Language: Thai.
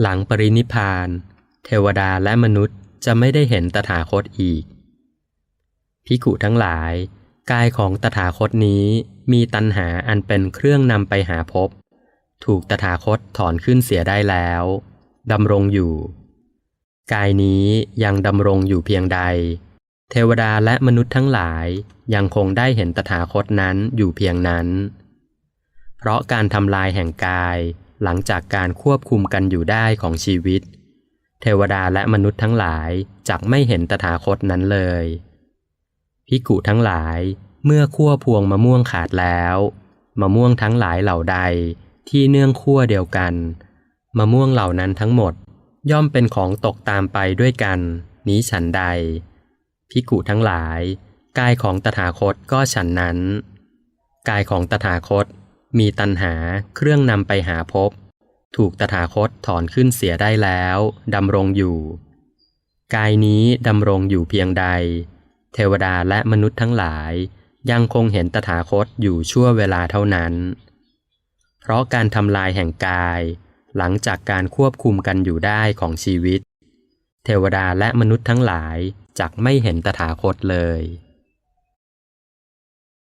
หลังปรินิพาน เทวดาและมนุษย์จะไม่ได้เห็นตถาคตอีก พิกุทั้งหลาย กายของตถาคตนี้มีตัณหาอันเป็นเครื่องนำไปหาภพถูกตถาคตถอนขึ้นเสียได้แล้วดำรงอยู่ กายนี้ยังดำรงอยู่เพียงใด เทวดาและมนุษย์ทั้งหลายยังคงได้เห็นตถาคตนั้นอยู่เพียงนั้น เพราะการทำลายแห่งกาย หลังจากการควบคุมกันอยู่ได้ของชีวิต เทวดาและมนุษย์ทั้งหลายจักไม่เห็นตถาคตนั้นเลย พิกุทั้งหลายเมื่อขั้วพวงมะม่วงขาดแล้วมะม่วงทั้งหลายเหล่าใดที่เนื่องขั้วเดียวกันมะม่วงเหล่านั้นทั้งหมด ย่อมเป็นของตกตามไปด้วยกัน นี้ฉันใด พิกุทั้งหลาย กายของตถาคตก็ฉันนั้น กายของตถาคต มีตัณหาเครื่องนำไปหาภพถูกตถาคตถอนขึ้นเสียได้แล้วดำรงอยู่ กายนี้ดำรงอยู่เพียงใด เทวดาและมนุษย์ทั้งหลายยังคงเห็นตถาคตอยู่ชั่วเวลาเท่านั้น เพราะการทำลายแห่งกาย หลังจากการควบคุมกันอยู่ได้ของชีวิต เทวดาและมนุษย์ทั้งหลายจักไม่เห็นตถาคตเลย